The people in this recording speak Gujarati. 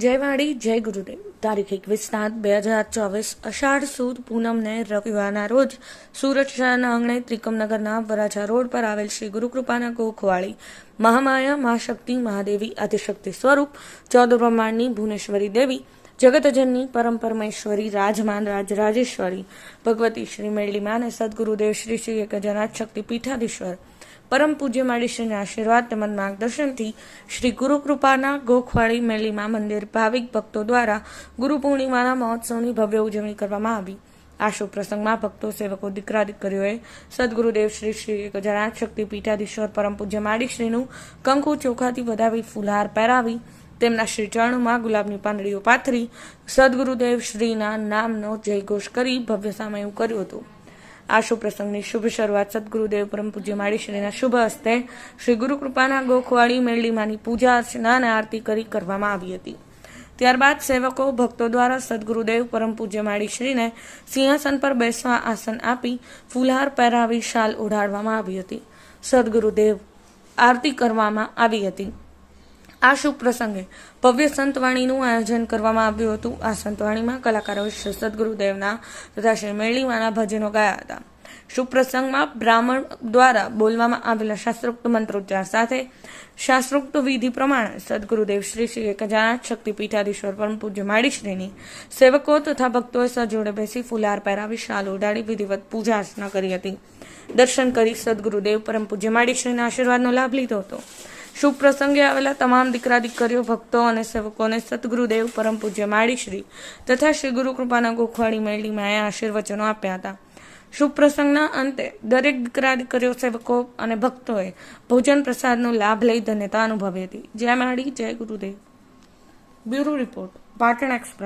જય વાડી જય ગુરુદેવ. તારીખ એકવીસ સાત, બે હજાર ચોવીસ, અષાઢ સુદ, પૂનમને રવિવારના રોજ સુરત શહેરના આંગણે ત્રિકમનગરના વરાછા રોડ પર આવેલ શ્રી ગુરુકૃપાના ગોખવાળી મહામાયા, મહાશક્તિ, મહાદેવી આદિશક્તિ સ્વરૂપ ચૌદ બ્રહ્માંડની ભુવનેશ્વરી દેવી, જગતજનની પરમ પરમેશ્વરી રાજમાન, રાજરાજેશ્વરી, ભગવતી શ્રી મેળીમાં અને સદગુરુદેવ, શ્રી શ્રી એક જનાથ શક્તિ પીઠાધીશ્વર પરમ પૂજ્ય માળીશ્રીના આશીર્વાદ તેમજ માર્ગદર્શનથી શ્રી ગુરુકૃપાના ગોખવાળી મેલીમા મંદિર ભાવિક ભક્તો દ્વારા ગુરુ પૂર્ણિમાના મહોત્સવની ભવ્ય ઉજવણી કરવામાં આવી. આ શુભ પ્રસંગમાં ભક્તો, સેવકો દીકરા દીકરીઓએ સદગુરુદેવ શ્રી શ્રી જનાથ શક્તિ પીઠાધીશ્વર પરમ પૂજ્ય માળીશ્રીનું કંકુ ચોખાથી વધાવી ફુલહાર પહેરાવી તેમના શ્રી ચરણોમાં ગુલાબની પાંદડીઓ પાથરી સદગુરુદેવ શ્રીના નામનો જયઘોષ કરી ભવ્ય સામયું કર્યું હતું. આ શુભ પ્રસંગની શુભ શરૂઆત સદગુરુદેવ પરમ પૂજ્ય માળીશ્રીના શુભ હસ્તે શ્રી ગુરુ કૃપાના ગોખવાળી મેરડીમાંની પૂજા અર્ચના અને આરતી કરી કરવામાં આવી હતી. ત્યારબાદ સેવકો, ભક્તો દ્વારા સદગુરુદેવ પરમ પૂજ્ય માળીશ્રીને સિંહાસન પર બેસવા આસન આપી ફુલહાર પહેરાવી શાલ ઓઢાડવામાં આવી હતી. સદગુરુદેવ આરતી કરવામાં આવી હતી. આ શુભ પ્રસંગે ભવ્ય સંતવાણીનું આયોજન કરવામાં આવ્યું હતું. આ સંતવાણીમાં કલાકારોએ શ્રી સદગુરુદેવના તથા શ્રી મેળીમાના ભજનો ગાયા હતા. શુભ પ્રસંગમાં બ્રાહ્મણ દ્વારા બોલવામાં આવેલા શાસ્ત્રોક્ત મંત્રોચ્ચાર સાથે શાસ્ત્રોક્ત વિધિ પ્રમાણે સદગુરુદેવ શ્રી શ્રી ગજાનાથ શક્તિ પીઠાધીશ્વર પરમ પૂજ્ય માળીશ્રીની સેવકો તથા ભક્તોએ સજોડે બેસી ફુલાર પહેરાવી, શાલ ઉડાડી, વિધિવત પૂજા અર્ચના કરી હતી. દર્શન કરી સદગુરુદેવ પરમ પૂજ્ય માળીશ્રીના આશીર્વાદનો લાભ લીધો હતો. શુભ પ્રસંગે આવેલા તમામ દીકરા દીકરીઓ ભક્તો અને સેવકોને સદગુરુદેવ પરમ પૂજ્ય માળીશ્રી તથા શ્રી ગુરુ કૃપાના ગોખવાડી મેળી માએ આશીર્વચનો આપ્યા હતા. શુભ પ્રસંગના અંતે દરેક દીકરા દીકરીઓ સેવકો અને ભક્તોએ ભોજન પ્રસાદનો લાભ લઈ ધન્યતા અનુભવી હતી. જય માળી, જય ગુરુદેવ. Bureau report, Patan Express.